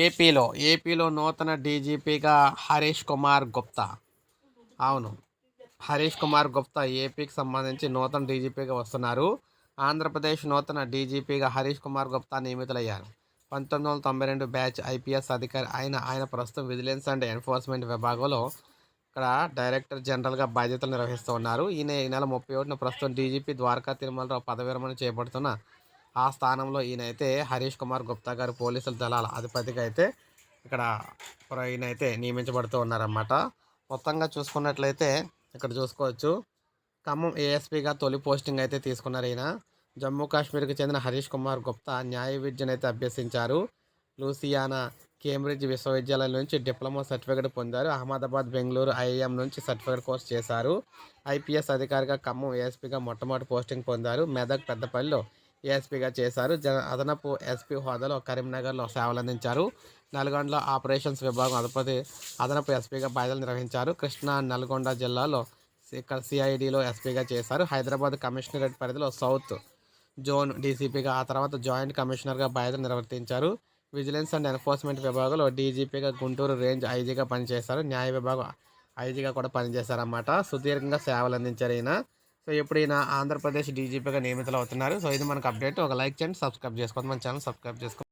ఏపీలో ఏపీలో నూతన డీజీపీగా హరీష్ కుమార్ గుప్తా. అవును. హరీష్ కుమార్ గుప్తా ఏపీకి సంబంధించి నూతన డీజీపీగా వస్తున్నారు. ఆంధ్రప్రదేశ్ నూతన డీజీపీగా హరీష్ కుమార్ గుప్తా నియమితులయ్యారు. పంతొమ్మిది వందల తొంభై రెండు బ్యాచ్ ఐపీఎస్ అధికారి ఆయన ఆయన ప్రస్తుతం విజిలెన్స్ అండ్ ఎన్ఫోర్స్మెంట్ విభాగంలో ఇక్కడ డైరెక్టర్ జనరల్గా బాధ్యతలు నిర్వహిస్తూ ఉన్నారు. ఈయన ఈ నెల ముప్పై ఒకటిన ప్రస్తుతం డీజీపీ ద్వారకా తిరుమలరావు పదవి విరమణ చేపడుతున్న ఆ స్థానంలో ఈయన అయితే హరీష్ కుమార్ గుప్తా గారు పోలీసుల దళాల అధిపతిగా అయితే ఇక్కడ ఈయనైతే నియమించబడుతూ ఉన్నారన్నమాట. మొత్తంగా చూసుకున్నట్లయితే ఇక్కడ చూసుకోవచ్చు. ఖమ్మం ఏఎస్పీగా తొలి పోస్టింగ్ అయితే తీసుకున్నారు ఈయన. జమ్మూ కాశ్మీర్కి చెందిన హరీష్ కుమార్ గుప్తా న్యాయ విద్యను అయితే అభ్యసించారు. లూసియానా కేంబ్రిడ్జ్ విశ్వవిద్యాలయం నుంచి డిప్లొమా సర్టిఫికేట్ పొందారు. అహ్మదాబాద్ బెంగళూరు ఐఐఎం నుంచి సర్టిఫికేట్ కోర్స్ చేశారు. ఐపీఎస్ అధికారిగా ఖమ్మం ఏఎస్పీగా మొట్టమొదటి పోస్టింగ్ పొందారు. మెదక్ పెద్దపల్లిలో ఏఎస్పీగా చేశారు. జన అదనపు ఎస్పీ హోదాలో కరీంనగర్లో సేవలందించారు. నల్గొండలో ఆపరేషన్స్ విభాగం అధిపతి అదనపు ఎస్పీగా బాధ్యతలు నిర్వహించారు. కృష్ణా నల్గొండ జిల్లాలో ఇక్కడ సిఐడిలో ఎస్పీగా చేశారు. హైదరాబాద్ కమిషనరేట్ పరిధిలో సౌత్ జోన్ డీసీపీగా ఆ తర్వాత జాయింట్ కమిషనర్గా బాధ్యతలు నిర్వర్తించారు. విజిలెన్స్ అండ్ ఎన్ఫోర్స్మెంట్ విభాగంలో డీజీపీగా గుంటూరు రేంజ్ ఐజీగా పనిచేశారు. న్యాయ విభాగం ఐజీగా కూడా పనిచేశారన్నమాట. సుదీర్ఘంగా సేవలు అందించారు ఈయన. సో ఎప్పుడైనా ఆంధ్రప్రదేశ్ డీజీపీగా నియమితులు అవుతున్నారు. సో ఇది మనకు అప్డేట్. ఒక లైక్ చేయండి సబ్స్క్రైబ్ చేసుకోండి. మన ఛానల్ సబ్స్క్రైబ్ చేసుకోండి.